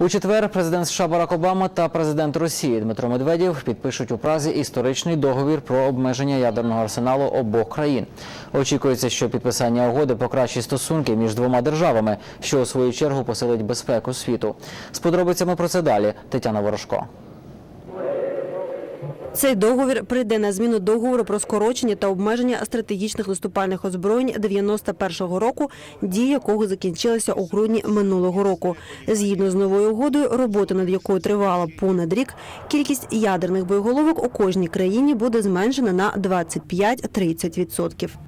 У четвер президент США Барак Обама та президент Росії Дмитро Медведєв підпишуть у Празі історичний договір про обмеження ядерного арсеналу обох країн. Очікується, що підписання угоди покращить стосунки між двома державами, що у свою чергу посилить безпеку світу. З подробицями про це далі Тетяна Ворожко. Цей договір прийде на зміну договору про скорочення та обмеження стратегічних наступальних озброєнь 91-го року, дія якого закінчилася у грудні минулого року. Згідно з новою угодою, робота над якою тривала понад рік, кількість ядерних боєголовок у кожній країні буде зменшена на 25-30%.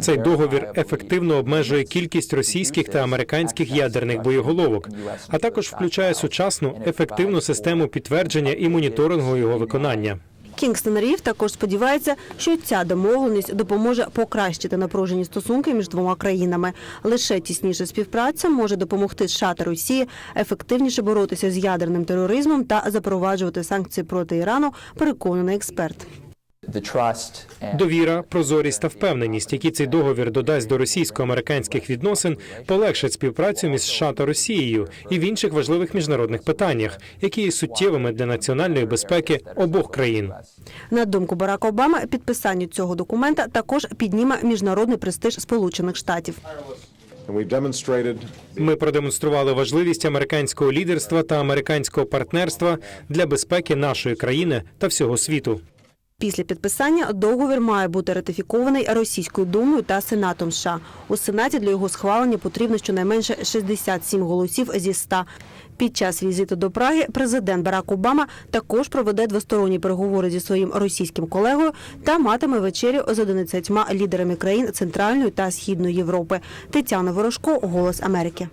Цей договір ефективно обмежує кількість російських та американських ядерних боєголовок, а також включає сучасну ефективну систему підтвердження і моніторингу його виконання. Кінгстон Рів також сподівається, що ця домовленість допоможе покращити напружені стосунки між двома країнами. Лише тісніша співпраця може допомогти США та Росії ефективніше боротися з ядерним тероризмом та запроваджувати санкції проти Ірану. Переконаний експерт. Довіра, прозорість та впевненість, які цей договір додасть до російсько-американських відносин, полегшать співпрацю між США та Росією і в інших важливих міжнародних питаннях, які є суттєвими для національної безпеки обох країн. На думку Барака Обами, підписання цього документа також підніме міжнародний престиж Сполучених Штатів. Ми продемонстрували важливість американського лідерства та американського партнерства для безпеки нашої країни та всього світу. Після підписання договір має бути ратифікований Російською думою та Сенатом США. У Сенаті для його схвалення потрібно щонайменше 67 голосів зі 100. Під час візиту до Праги президент Барак Обама також проведе двосторонні переговори зі своїм російським колегою та матиме вечерю з 11 лідерами країн Центральної та Східної Європи. Тетяна Ворожко, Голос Америки.